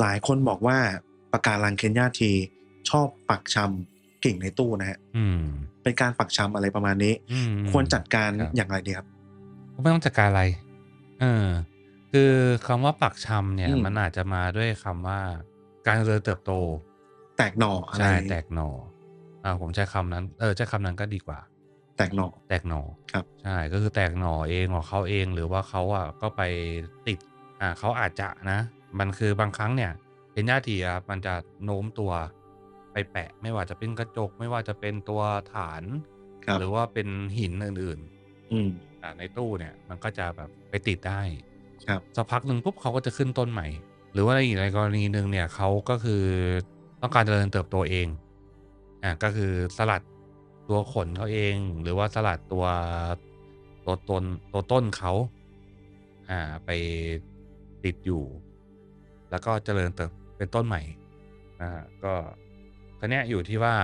หลายคนบอกว่าปะการังเคนยาที ชอบปักชำกิ่งในตู้นะฮะอืมเป็นการปักชำอะไรประมาณนี้อืมควรจัดการครับอย่างไรดีครับก็ไม่ต้องจัดการอะไร เออ คือคำว่าปักชำเนี่ยอืมมันอาจจะมาด้วยคำว่าการเจริญเติบโต แตกหน่ออะไรใช่แตกหน่ออ่าผมใช้คำนั้น เออใช้คำนั้นก็ดีกว่า แตกหน่อแตกหน่อครับ ใช่ก็คือแตกหน่อเองของเขาเองหรือว่าเขาอะก็ไปติด อ่าเขาอาจจะนะ มันคือบางครั้งเนี่ยเห็นญาติอะครับมันจะโน้มตัวไปแปะ ไม่ว่าจะเป็นกระจก ไม่ว่าจะเป็นตัวฐานครับหรือว่าเป็นหินอื่นอืมๆอ่าในตู้เนี่ย มันก็จะแบบไปติดได้ครับสักพักหนึ่งปุ๊บเขาก็จะขึ้นต้นใหม่ หรือว่าในอีกในกรณีหนึ่งเนี่ยเขาก็คือต้องการเจริญเติบโตเองอ่าก็คือสลัดตัวขนเขาเอง หรือว่าสลัดตัวตัวตนตัวต้นเขาอ่าไปติดอยู่ แล้วก็เจริญเติบเป็นต้นใหม่อ่าก็ทีเนี้อยู่ที่ว่า